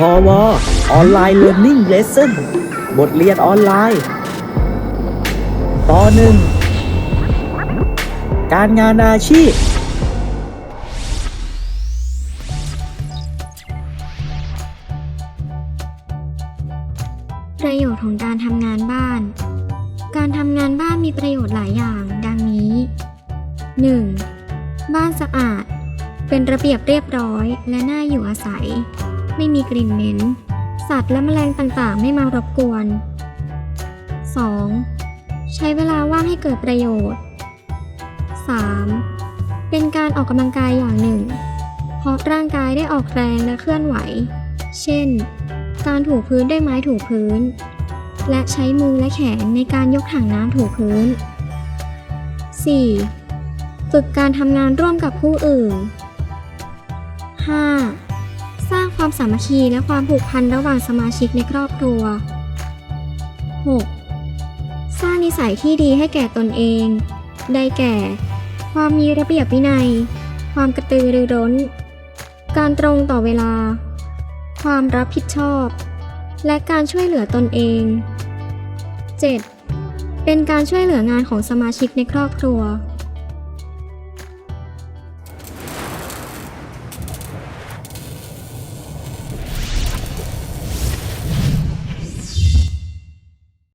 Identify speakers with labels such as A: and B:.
A: พอวออนไลน์เรียน i ิ g เลสเซ่นบทเรียนออนไลน์ตอนหนึ่งการงานอาชีพ
B: ประโยชน์ของการทำงานบ้าน การทำงานบ้านมีประโยชน์หลายอย่างดังนี้ 1. บ้านสะอาด เป็นระเบียบเรียบร้อยและน่าอยู่อาศัย ไม่มีกลิ่นเหม็น สัตว์และแมลงต่างๆ ไม่มารบกวน 2. ใช้เวลาว่างให้เกิดประโยชน์ 3. เป็นการออกกำลังกายอย่างหนึ่ง เพราะร่างกายได้ออกแรงและเคลื่อนไหว เช่น การถูพื้นด้วยไม้ถูพื้น และใช้มือและแขนในการยกถังน้ำถูพื้น 4. ฝึกการทำงานร่วมกับผู้อื่น 5. ความสามัคคีและความผูกพันระหว่างสมาชิกในครอบครัว 6. สร้างนิสัยที่ดีให้แก่ตนเอง ได้แก่ ความมีระเบียบวินัย ความกระตือรือร้น การตรงต่อเวลา ความรับผิดชอบ และการช่วยเหลือตนเอง 7. เป็นการช่วยเหลืองานของสมาชิกในครอบครัว